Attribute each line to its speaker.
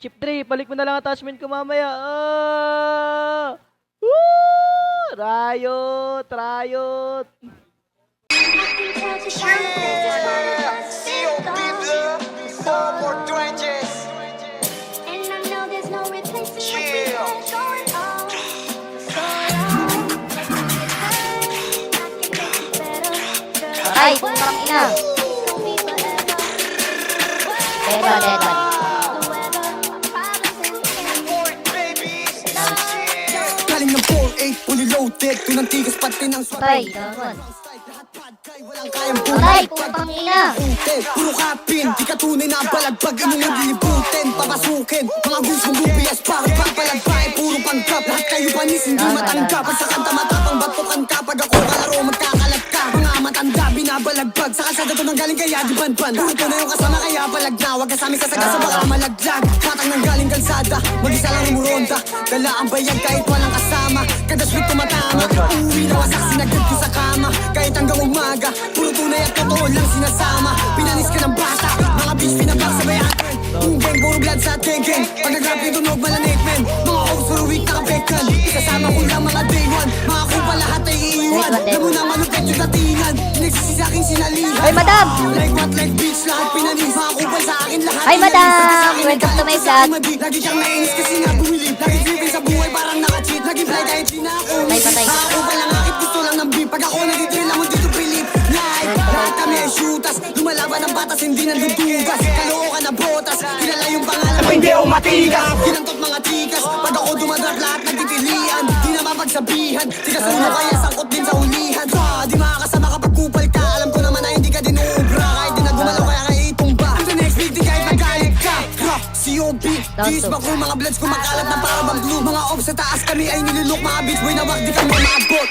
Speaker 1: Chip 3, balik mo na lang attachment ko mamaya. Ah! Woo! Riot! Riot!
Speaker 2: Ay, putang ina. Dead one,
Speaker 3: ng 4-8, fully loaded Tunang tigas pati ng swag bad guy, walang kayang
Speaker 2: putang ina.
Speaker 3: Puro kapin Di ka tunay na balagbag Inyong lilibutin, papasukin Mga gustong lubias Bakit papalagbay Puro panggap Lahat kayo panis Hindi matanggap. At sa kanta matapang Batukan ka Pag ako. Kalaro Magkakalat ka. Mga matanda Binabalagbag. Sa kalsada to nang galing Kaya di banban. Puro na yung kasama Kaya palag na. Huwag kasama sa sagasa Baka malaglag. Patang nang galing kalsada Mag-isa lang umuronda Dala ang bayag Kahit walang kasama lang sinasama Pinanis ka ng bata. Mga bitch pinagsasabayan Boom bang, puro blood sa tegeng Pag nag-rap yung tunog malanit men. Mga ops puro weak nakabekan Kasama ko lang mga day one. Mga kupa lahat ay iiwan.
Speaker 2: Day one, day
Speaker 3: Alam mo
Speaker 2: one.
Speaker 3: na malupit yung datingan. Pinagsisi sa aking sinalihan
Speaker 2: Ay, madam!
Speaker 3: Like what, like bitch, lahat pinanis. Mga kupal sa akin lahat
Speaker 2: Ay, madam!
Speaker 3: akin
Speaker 2: Welcome to my
Speaker 3: akin
Speaker 2: vlog.
Speaker 3: Lagi kang nainis kasi nga bumilib Lagi driven sa buhay parang naka-cheat Lagi fly kahit di na ako.
Speaker 2: Patay, patay.
Speaker 3: Mga kupal lang akit gusto lang ng beat? Pag ako nagtitrail Lumalaban ng batas, hindi nandudugas. Kalookan na botas Kilala yung pangalan. Hindi ako matigas. Ginantot mga tikas Pag ako dumadrag, lahat nagtitilian. Di na mapagsabihan Tigas ulo kaya sangkot din sa ulihan ah, Di makakasama kapag kupal ka. Alam ko naman na hindi ka din uubra Kahit di na gumalaw kaya kaya itumba Ang next beat, di kahit magalit ka. COB Diis ba kung mga bloods kumakalat na para bang glue Mga ops sa taas kami ay nilulok. Mga bitch boy na wag di kami maabot